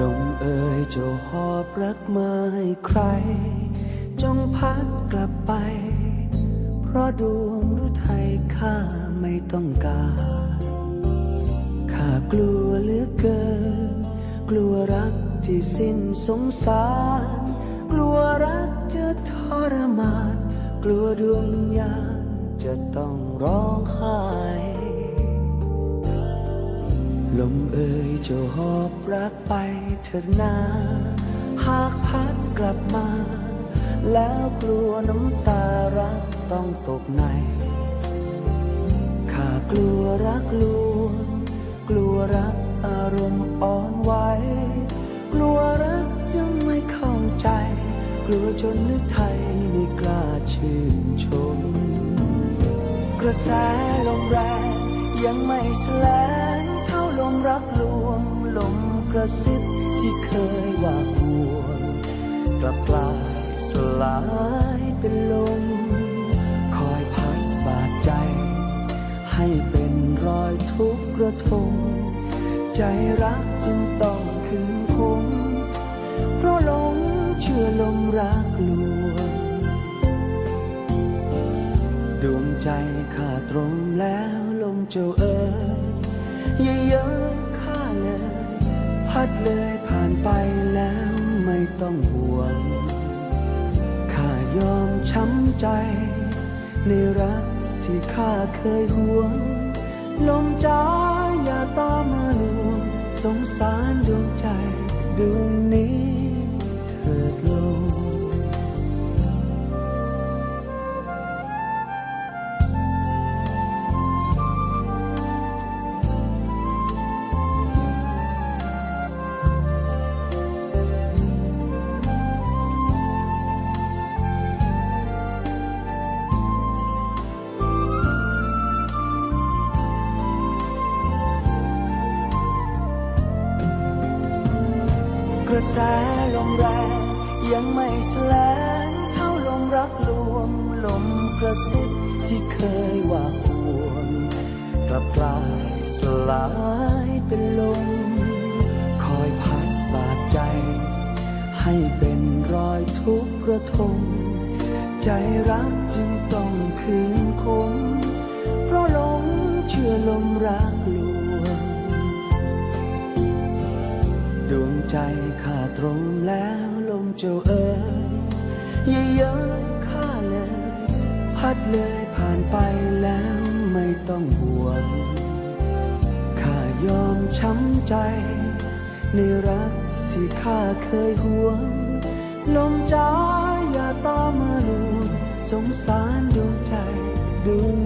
เจ้าหอบรักมาให้ใคร จงพัดกลับไป เพราะดวงรือไทยข้าไม่ต้องการข้ากลัวเหลือเกิน กลัวรักที่สิ้นสงสาร กลัวรักจะทรมาน กลัวดวงวิญญาณจะต้องร้องไห้ ลมเอ่ยจะหอบรักไปเถิดนาหากพัดกลับมา แล้วกลัวน้ำตารักต้องตกใน ข้ากลัวรักลวงกลัวรักอารมณ์อ่อนไหวกลัวรักจะไม่เข้าใจ กลัวจนนึกไทยไม่กล้าชื่นชม กระแสลมแรงยังไม่สลาลมรักลวงลม กระซิบที่เคยว่าห่วงกลับกลายสลายเป็นลม คอยพัดบาดใจ ให้เป็นรอยทุกข์ระทมใจรักจึงต้องคืนคงเพราะหลงเชื่อลมรักลวงดวงใจข้าตรงแล้วลมเจ้าเอ๋ยย่าเย้ยข้าเลย พัดเลยผ่านไปแล้วไม่ต้องห่วง ข้ายอมช้ำใจ ในรักที่ข้าเคยห่วง ลมจ้าอย่าตามมาลวง สงสารดวงใจดวงนี้เถิดลม กระแสลมแรงยังไม่แสลงเท่าลมรักลวงลมกระซิบที่เคยว่าห่วงกลับกลายสลายเป็นลมคอยพัดบาดใจ ให้เป็นรอยทุกข์ระทมใจรักจึงต้องคืนคงเพราะหลงเชื่อลมรักล ใจข้าตรงแล้วลมเจ้าเอ๋ยอย่าเย้ยข้าเลย พัดเลยผ่านไปแล้วไม่ต้องห่วง ข้ายอมช้ำใจ ในรักที่ข้าเคยห่วง ลมจ้าอย่าตามมาลวงสงสารดวงใจดวง